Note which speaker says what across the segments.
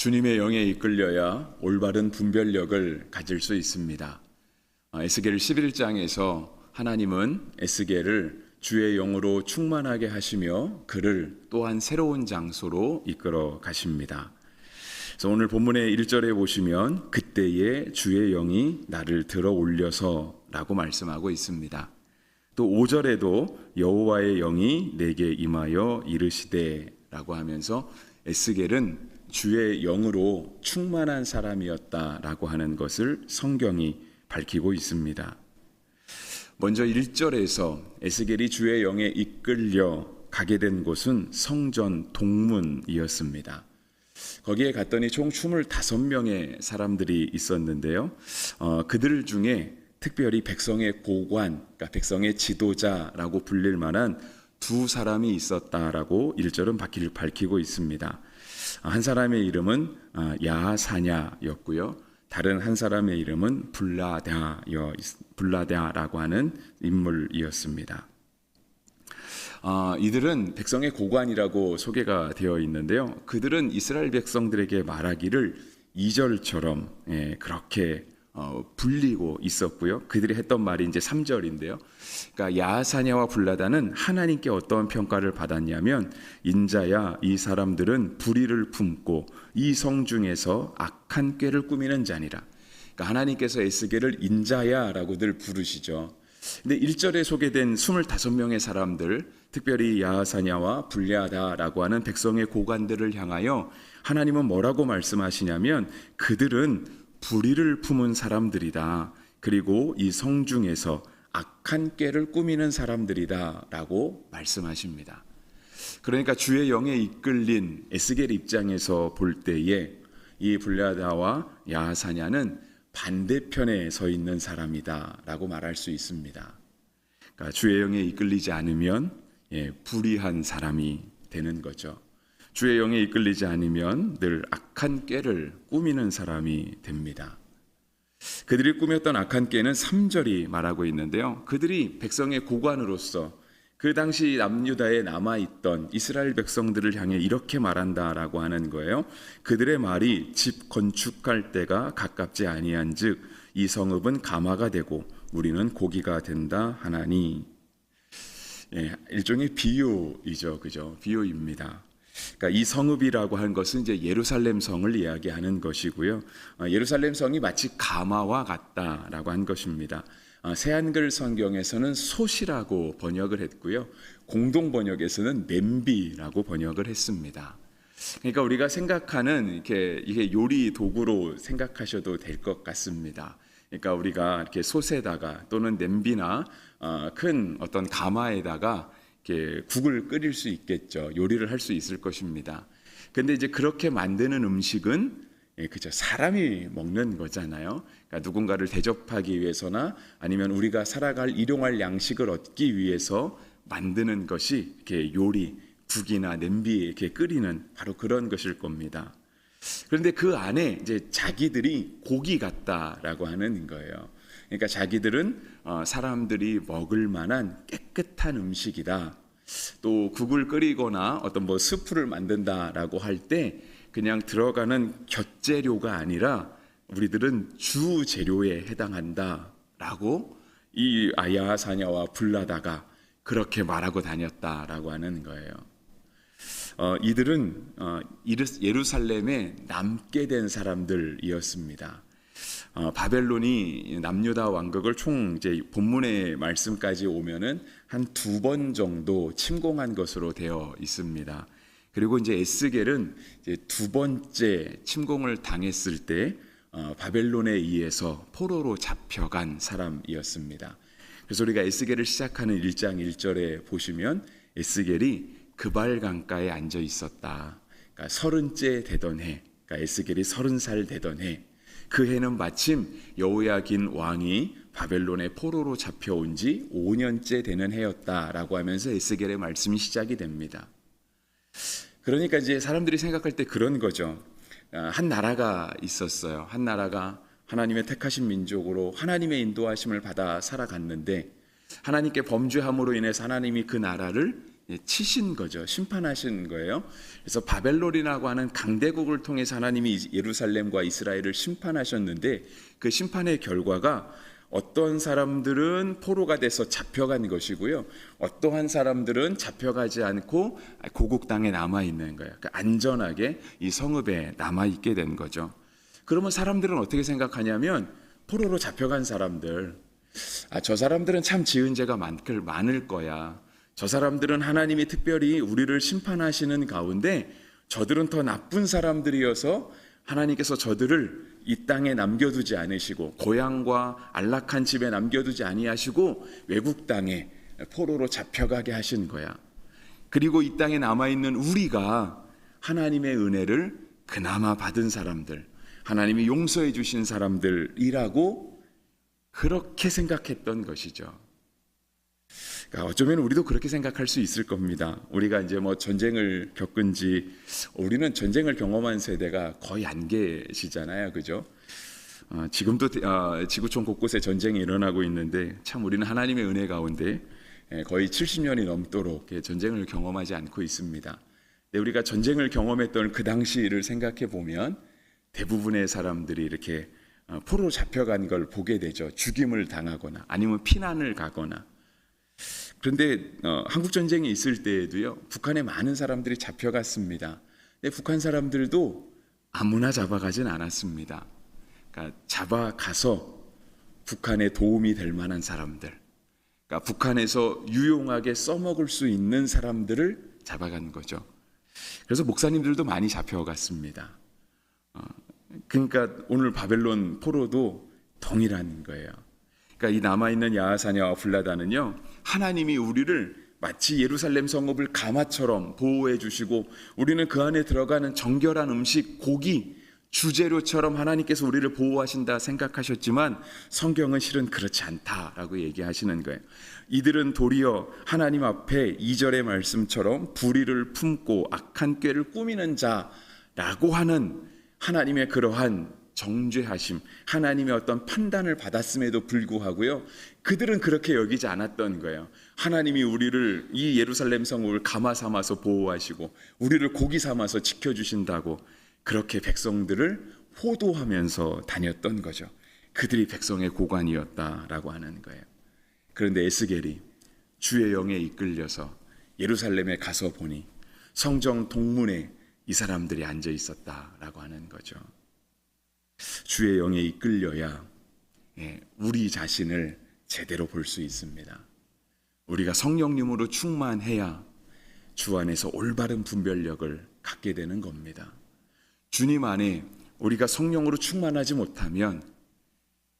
Speaker 1: 주님의 영에 이끌려야 올바른 분별력을 가질 수 있습니다. 아, 에스겔 11장에서 하나님은 에스겔을 주의 영으로 충만하게 하시며 그를 또한 새로운 장소로 이끌어 가십니다. 그래서 오늘 본문의 1절에 보시면 그때에 주의 영이 나를 들어 올려서라고 말씀하고 있습니다. 또 5절에도 여호와의 영이 내게 임하여 이르시되라고 하면서 에스겔은 주의 영으로 충만한 사람이었다라고 하는 것을 성경이 밝히고 있습니다. 먼저 1절에서 에스겔이 주의 영에 이끌려 가게 된 곳은 성전 동문이었습니다. 거기에 갔더니 총 25명의 사람들이 있었는데요. 어, 그들 중에 특별히 백성의 고관, 그러니까 백성의 지도자라고 불릴 만한 두 사람이 있었다라고 1절은 밝히고 있습니다. 한 사람의 이름은 아, 야사냐였고요. 다른 한 사람의 이름은 블라다여 블라다라고 하는 인물이었습니다. 아, 이들은 백성의 고관이라고 소개가 되어 있는데요. 그들은 이스라엘 백성들에게 말하기를 2절처럼 예, 그렇게 어, 불리고 있었고요. 그들이 했던 말이 이제 3절인데요. 그러니까 야사냐와 불라다는 하나님께 어떤 평가를 받았냐면 인자야 이 사람들은 불의를 품고 이 성 중에서 악한 꾀를 꾸미는 자니라. 그러니까 하나님께서 에스겔을 인자야라고 늘 부르시죠. 근데 1절에 소개된 25명의 사람들, 특별히 야사냐와 불리하다라고 하는 백성의 고관들을 향하여 하나님은 뭐라고 말씀하시냐면 그들은 불의를 품은 사람들이다. 그리고 이 성 중에서 악한 꾀를 꾸미는 사람들이다라고 말씀하십니다. 그러니까 주의 영에 이끌린 에스겔 입장에서 볼 때에 이 블라다와 야사냐는 반대편에 서 있는 사람이다라고 말할 수 있습니다. 그러니까 주의 영에 이끌리지 않으면 예, 불의한 사람이 되는 거죠. 주의 영에 이끌리지 않으면 늘 악한 꾀를 꾸미는 사람이 됩니다. 그들이 꾸몄던 악한 꾀는 3절이 말하고 있는데요. 그들이 백성의 고관으로서 그 당시 남유다에 남아 있던 이스라엘 백성들을 향해 이렇게 말한다라고 하는 거예요. 그들의 말이 집 건축할 때가 가깝지 아니한즉 이 성읍은 가마가 되고 우리는 고기가 된다 하나니 예, 일종의 비유이죠, 그죠? 비유입니다. 그러니까 이 성읍이라고 하는 것은 이제 예루살렘 성을 이야기하는 것이고요. 어, 예루살렘 성이 마치 가마와 같다라고 한 것입니다. 어, 새한글 성경에서는 솥이라고 번역을 했고요. 공동 번역에서는 냄비라고 번역을 했습니다. 그러니까 우리가 생각하는 이렇게 이게 요리 도구로 생각하셔도 될 것 같습니다. 그러니까 우리가 이렇게 솥에다가 또는 냄비나 어, 큰 어떤 가마에다가 국을 끓일 수 있겠죠. 요리를 할 수 있을 것입니다. 근데 이제 그렇게 만드는 음식은 예, 그죠. 사람이 먹는 거잖아요. 그러니까 누군가를 대접하기 위해서나 아니면 우리가 살아갈 일용할 양식을 얻기 위해서 만드는 것이 이렇게 요리, 국이나 냄비에 이렇게 끓이는 바로 그런 것일 겁니다. 그런데 그 안에 이제 자기들이 고기 같다라고 하는 거예요. 그러니까 자기들은 어, 사람들이 먹을 만한 깨끗한 음식이다. 또 국을 끓이거나 어떤 뭐 스프를 만든다라고 할 때 그냥 들어가는 곁재료가 아니라 우리들은 주 재료에 해당한다라고 이 아야사냐와 불라다가 그렇게 말하고 다녔다라고 하는 거예요. 어, 이들은 어, 예루살렘에 남게 된 사람들이었습니다. 어, 바벨론이 남유다 왕국을 총 이제 본문의 말씀까지 오면은 한 두 번 정도 침공한 것으로 되어 있습니다. 그리고 이제 에스겔은 이제 두 번째 침공을 당했을 때 어, 바벨론에 의해서 포로로 잡혀간 사람이었습니다. 그래서 우리가 에스겔을 시작하는 1장 1절에 보시면 에스겔이 그발 강가에 앉아 있었다. 그러니까 서른째 되던 해, 그러니까 에스겔이 서른 살 되던 해. 그 해는 마침 여호야긴 왕이 바벨론의 포로로 잡혀온 지 5년째 되는 해였다라고 하면서 에스겔의 말씀이 시작이 됩니다. 그러니까 이제 사람들이 생각할 때 그런 거죠. 아, 한 나라가 있었어요. 한 나라가 하나님의 택하신 민족으로 하나님의 인도하심을 받아 살아갔는데 하나님께 범죄함으로 인해서 하나님이 그 나라를 예, 치신 거죠. 심판하신 거예요. 그래서 바벨론이라고 하는 강대국을 통해서 하나님이 예루살렘과 이스라엘을 심판하셨는데 그 심판의 결과가 어떤 사람들은 포로가 돼서 잡혀간 것이고요. 어떠한 사람들은 잡혀가지 않고 고국 땅에 남아 있는 거예요. 그러니까 안전하게 이 성읍에 남아 있게 된 거죠. 그러면 사람들은 어떻게 생각하냐면 포로로 잡혀간 사람들, 아, 저 사람들은 참 지은 죄가 많을 거야. 저 사람들은 하나님이 특별히 우리를 심판하시는 가운데 저들은 더 나쁜 사람들이어서 하나님께서 저들을 이 땅에 남겨두지 않으시고 고향과 안락한 집에 남겨두지 아니하시고 외국 땅에 포로로 잡혀가게 하신 거야. 그리고 이 땅에 남아 있는 우리가 하나님의 은혜를 그나마 받은 사람들, 하나님이 용서해 주신 사람들이라고 그렇게 생각했던 것이죠. 그러니까 어쩌면 우리도 그렇게 생각할 수 있을 겁니다. 우리가 이제 뭐 전쟁을 겪은 지 우리는 전쟁을 경험한 세대가 거의 안 계시잖아요, 그죠? 어, 지금도 어, 지구촌 곳곳에 전쟁이 일어나고 있는데 참 우리는 하나님의 은혜 가운데 예, 거의 70년이 넘도록 예, 전쟁을 경험하지 않고 있습니다. 우리가 전쟁을 경험했던 그 당시를 생각해 보면 대부분의 사람들이 이렇게 어, 포로 잡혀간 걸 보게 되죠. 죽임을 당하거나 아니면 피난을 가거나 그런데 어, 한국 전쟁이 있을 때에도요 북한에 많은 사람들이 잡혀갔습니다. 근데 북한 사람들도 아무나 잡아가진 않았습니다. 그러니까 잡아가서 북한에 도움이 될 만한 사람들, 그러니까 북한에서 유용하게 써먹을 수 있는 사람들을 잡아간 거죠. 그래서 목사님들도 많이 잡혀갔습니다. 어, 그러니까 오늘 바벨론 포로도 동일한 거예요. 그러니까 이 남아 있는 야하사냐와 블라다는요 하나님이 우리를 마치 예루살렘 성읍을 가마처럼 보호해 주시고 우리는 그 안에 들어가는 정결한 음식 고기 주재료처럼 하나님께서 우리를 보호하신다 생각하셨지만 성경은 실은 그렇지 않다라고 얘기하시는 거예요. 이들은 도리어 하나님 앞에 2절의 말씀처럼 불의를 품고 악한 꾀를 꾸미는 자라고 하는 하나님의 그러한 정죄하심, 하나님의 어떤 판단을 받았음에도 불구하고요. 그들은 그렇게 여기지 않았던 거예요. 하나님이 우리를 이 예루살렘 성을 감화 삼아서 보호하시고 우리를 고기 삼아서 지켜 주신다고 그렇게 백성들을 호도하면서 다녔던 거죠. 그들이 백성의 고관이었다라고 하는 거예요. 그런데 에스겔이 주의 영에 이끌려서 예루살렘에 가서 보니 성정 동문에 이 사람들이 앉아 있었다라고 하는 거죠. 주의 영에 이끌려야 예, 우리 자신을 제대로 볼 수 있습니다. 우리가 성령님으로 충만해야 주 안에서 올바른 분별력을 갖게 되는 겁니다. 주님 안에 우리가 성령으로 충만하지 못하면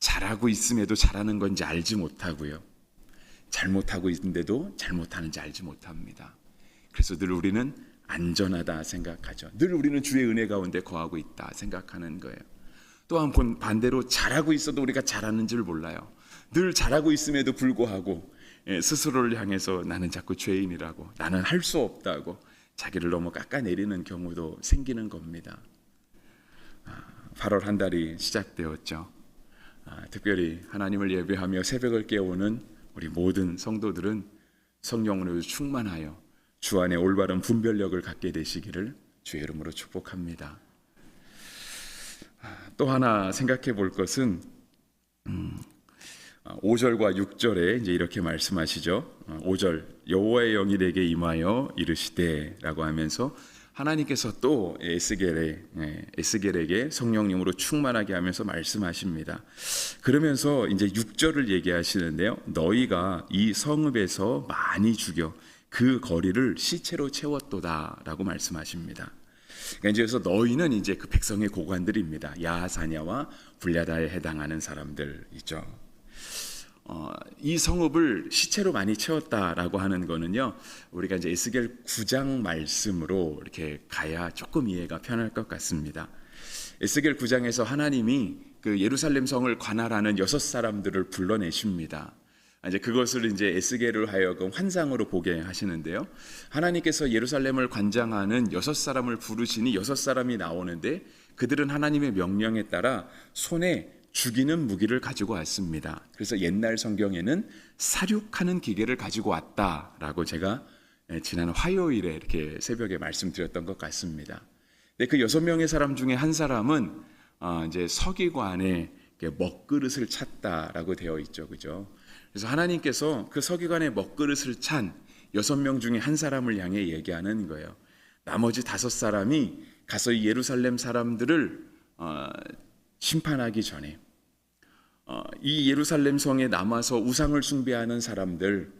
Speaker 1: 잘하고 있음에도 잘하는 건지 알지 못하고요. 잘못하고 있는데도 잘못하는지 알지 못합니다. 그래서 늘 우리는 안전하다 생각하죠. 늘 우리는 주의 은혜 가운데 거하고 있다 생각하는 거예요. 또한 반대로 잘하고 있어도 우리가 잘하는 줄 몰라요. 늘 잘하고 있음에도 불구하고 예, 스스로를 향해서 나는 자꾸 죄인이라고 나는 할 수 없다고 자기를 너무 깎아내리는 경우도 생기는 겁니다. 8월 한 달이 시작되었죠. 아, 특별히 하나님을 예배하며 새벽을 깨우는 우리 모든 성도들은 성령으로 충만하여 주 안에 올바른 분별력을 갖게 되시기를 주의 이름으로 축복합니다. 또 하나 생각해 볼 것은 음, 5절과 6절에 이제 이렇게 말씀하시죠. 5절 여호와의 영이 내게 임하여 이르시되라고 하면서 하나님께서 또 에스겔에 예, 에스겔에게 성령님으로 충만하게 하면서 말씀하십니다. 그러면서 이제 6절을 얘기하시는데요. 너희가 이 성읍에서 많이 죽여 그 거리를 시체로 채웠도다라고 말씀하십니다. 그러니까 이제 그래서 너희는 이제 그 백성의 고관들입니다. 야하사냐와 불야다에 해당하는 사람들이죠. 어, 이 성읍을 시체로 많이 채웠다라고 하는 거는요. 우리가 이제 에스겔 9장 말씀으로 이렇게 가야 조금 이해가 편할 것 같습니다. 에스겔 9장에서 하나님이 그 예루살렘 성을 관할하는 여섯 사람들을 불러내십니다. 이제 그것을 이제 에스겔을 하여금 환상으로 보게 하시는데요. 하나님께서 예루살렘을 관장하는 여섯 사람을 부르시니 여섯 사람이 나오는데 그들은 하나님의 명령에 따라 손에 죽이는 무기를 가지고 왔습니다. 그래서 옛날 성경에는 사륙하는 기계를 가지고 왔다라고 제가 예, 지난 화요일에 이렇게 새벽에 말씀드렸던 것 같습니다. 근데 그 여섯 명의 사람 중에 한 사람은 어, 이제 이렇게 먹그릇을 찾다라고 되어 있죠, 그죠? 그래서 하나님께서 그 서기관의 먹그릇을 찬 여섯 명 중에 한 사람을 향해 얘기하는 거예요. 나머지 다섯 사람이 가서 이 예루살렘 사람들을 어, 심판하기 전에 어, 이 예루살렘 성에 남아서 우상을 숭배하는 사람들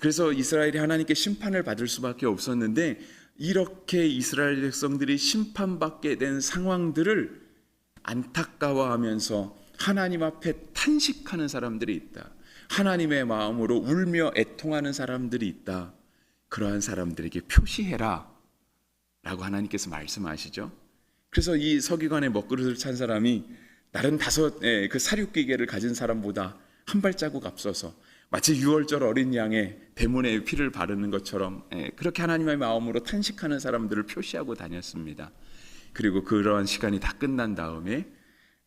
Speaker 1: 그래서 이스라엘이 하나님께 심판을 받을 수밖에 없었는데 이렇게 이스라엘 백성들이 심판받게 된 상황들을 안타까워하면서 하나님 앞에 탄식하는 사람들이 있다. 하나님의 마음으로 울며 애통하는 사람들이 있다. 그러한 사람들에게 표시해라. 라고 하나님께서 말씀하시죠. 그래서 이 서기관의 먹그릇을 찬 사람이 다른 다섯 예, 그 사륙기계를 가진 사람보다 한 발자국 앞서서 마치 6월절 어린 양의 대문에 피를 바르는 것처럼 예, 그렇게 하나님의 마음으로 탄식하는 사람들을 표시하고 다녔습니다. 그리고 그러한 시간이 다 끝난 다음에 예,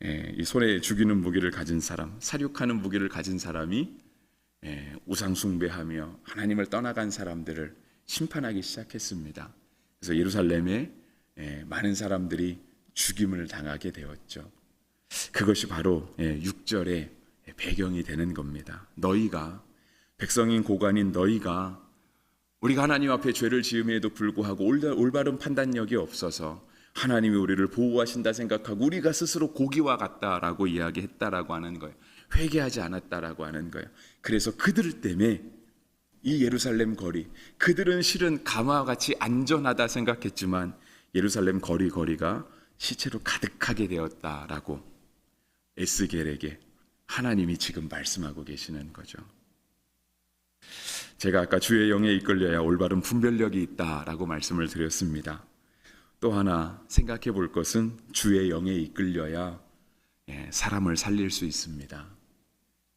Speaker 1: 이 손에 죽이는 무기를 가진 사람, 사륙하는 무기를 가진 사람이 예, 우상 숭배하며 하나님을 떠나간 사람들을 심판하기 시작했습니다. 그래서 예루살렘에 예, 많은 사람들이 죽임을 당하게 되었죠. 그것이 바로 6절의 배경이 되는 겁니다. 너희가 백성인 고관인 너희가 우리가 하나님 앞에 죄를 지음에도 불구하고 올바- 올바른 판단력이 없어서 하나님이 우리를 보호하신다 생각하고 우리가 스스로 고기와 같다라고 이야기했다라고 하는 거예요. 회개하지 않았다라고 하는 거예요. 그래서 그들 때문에 이 예루살렘 거리 그들은 실은 가마와 같이 안전하다 생각했지만 예루살렘 거리 거리가 시체로 가득하게 되었다라고 에스겔에게 하나님이 지금 말씀하고 계시는 거죠. 제가 아까 주의 영에 이끌려야 올바른 분별력이 있다라고 말씀을 드렸습니다. 또 하나 생각해 볼 것은 주의 영에 이끌려야 예, 사람을 살릴 수 있습니다.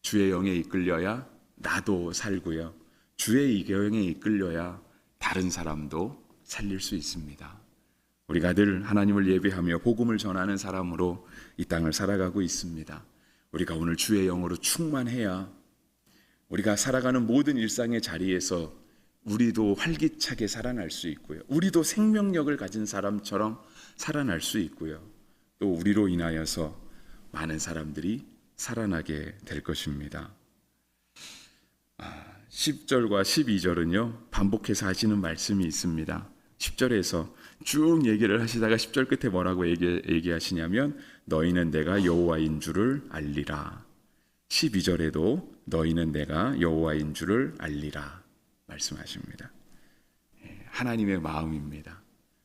Speaker 1: 주의 영에 이끌려야 나도 살고요. 주의 영에 이끌려야 다른 사람도 살릴 수 있습니다. 우리가 늘 하나님을 예배하며 복음을 전하는 사람으로 이 땅을 살아가고 있습니다. 우리가 오늘 주의 영으로 충만해야 우리가 살아가는 모든 일상의 자리에서 우리도 활기차게 살아날 수 있고요. 우리도 생명력을 가진 사람처럼 살아날 수 있고요. 또 우리로 인하여서 많은 사람들이 살아나게 될 것입니다. 아, 10절과 12절은요. 반복해서 하시는 말씀이 있습니다. 10절에서 쭉 얘기를 하시다가 10절 끝에 뭐라고 얘기, 얘기하시냐면 너희는 내가 여호와인 줄을 알리라. 12절에도 너희는 내가 여호와인 줄을 알리라 말씀하십니다. 예, 하나님의 마음입니다.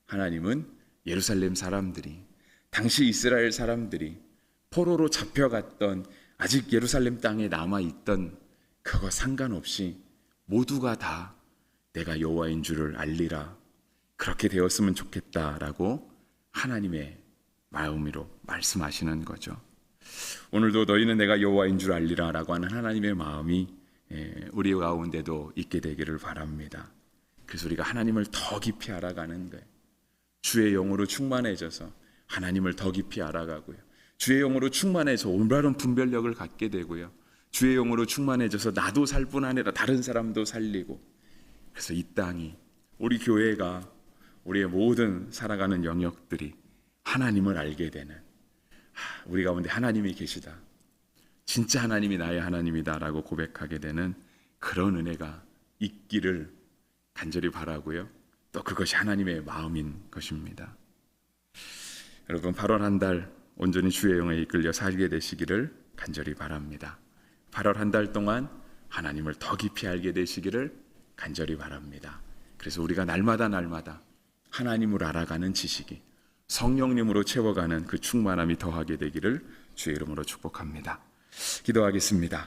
Speaker 1: 하나님은 예루살렘 사람들이 당시 이스라엘 사람들이 포로로 잡혀갔던 아직 예루살렘 땅에 남아 있던 그거 상관없이 모두가 다 내가 여호와인 줄을 알리라 그렇게 되었으면 좋겠다라고 하나님의 마음으로 말씀하시는 거죠. 오늘도 너희는 내가 여호와인 줄 알리라라고 하는 하나님의 마음이 예, 우리 가운데도 있게 되기를 바랍니다. 그래서 우리가 하나님을 더 깊이 알아가는 거예요. 주의 영으로 충만해져서 하나님을 더 깊이 알아가고요. 주의 영으로 충만해서 올바른 분별력을 갖게 되고요. 주의 영으로 충만해져서 나도 살 뿐 아니라 다른 사람도 살리고 그래서 이 땅이 우리 교회가 우리의 모든 살아가는 영역들이 하나님을 알게 되는 하, 우리 가운데 하나님이 계시다. 진짜 하나님이 나의 하나님이다라고 고백하게 되는 그런 은혜가 있기를 간절히 바라고요. 또 그것이 하나님의 마음인 것입니다. 여러분 8월 한 달 온전히 주의 영에 이끌려 살게 되시기를 간절히 바랍니다. 8월 한 달 동안 하나님을 더 깊이 알게 되시기를 간절히 바랍니다. 그래서 우리가 날마다 날마다 하나님을 알아가는 지식이 성령님으로 채워가는 그 충만함이 더하게 되기를 주의 이름으로 축복합니다. 기도하겠습니다.